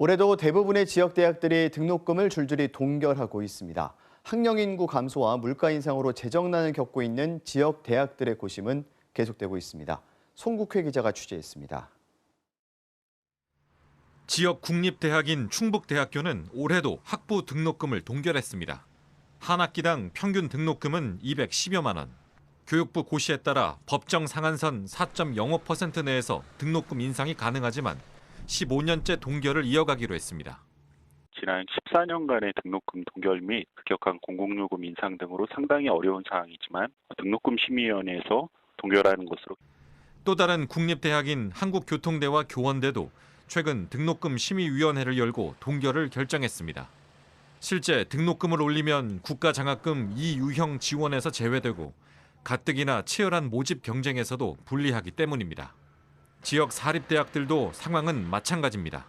올해도 대부분의 지역 대학들이 등록금을 줄줄이 동결하고 있습니다. 학령 인구 감소와 물가 인상으로 재정난을 겪고 있는 지역 대학들의 고심은 계속되고 있습니다. 송국회 기자가 취재했습니다. 지역 국립대학인 충북대학교는 올해도 학부 등록금을 동결했습니다. 한 학기당 평균 등록금은 210여만 원. 교육부 고시에 따라 법정 상한선 4.05% 내에서 등록금 인상이 가능하지만 15년째 동결을 이어가기로 했습니다. 지난 14년간의 등록금 동결 및 급격한 공공요금 인상 등으로 상당히 어려운 상황이지만 등록금 심의위원회에서 동결하는 것으로 또 다른 국립대학인 한국교통대와 교원대도 최근 등록금 심의위원회를 열고 동결을 결정했습니다. 실제 등록금을 올리면 국가장학금 이유형 지원에서 제외되고 가뜩이나 치열한 모집 경쟁에서도 불리하기 때문입니다. 지역 사립대학들도 상황은 마찬가지입니다.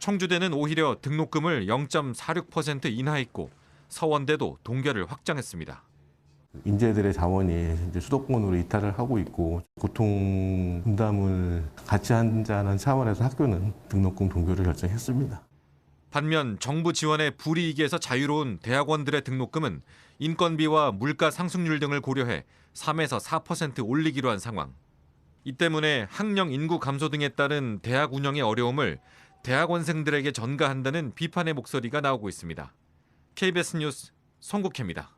청주대는 오히려 등록금을 0.46% 인하했고 서원대도 동결을 확정했습니다. 인재들의 자원이 이제 수도권으로 이탈을 하고 있고 고통 분담을 같이 한다는 차원에서 학교는 등록금 동결을 결정했습니다. 반면 정부 지원의 불이익에서 자유로운 대학원들의 등록금은 인건비와 물가 상승률 등을 고려해 3에서 4% 올리기로 한 상황. 이 때문에 학령 인구 감소 등에 따른 대학 운영의 어려움을 대학원생들에게 전가한다는 비판의 목소리가 나오고 있습니다. KBS 뉴스 송국혜입니다.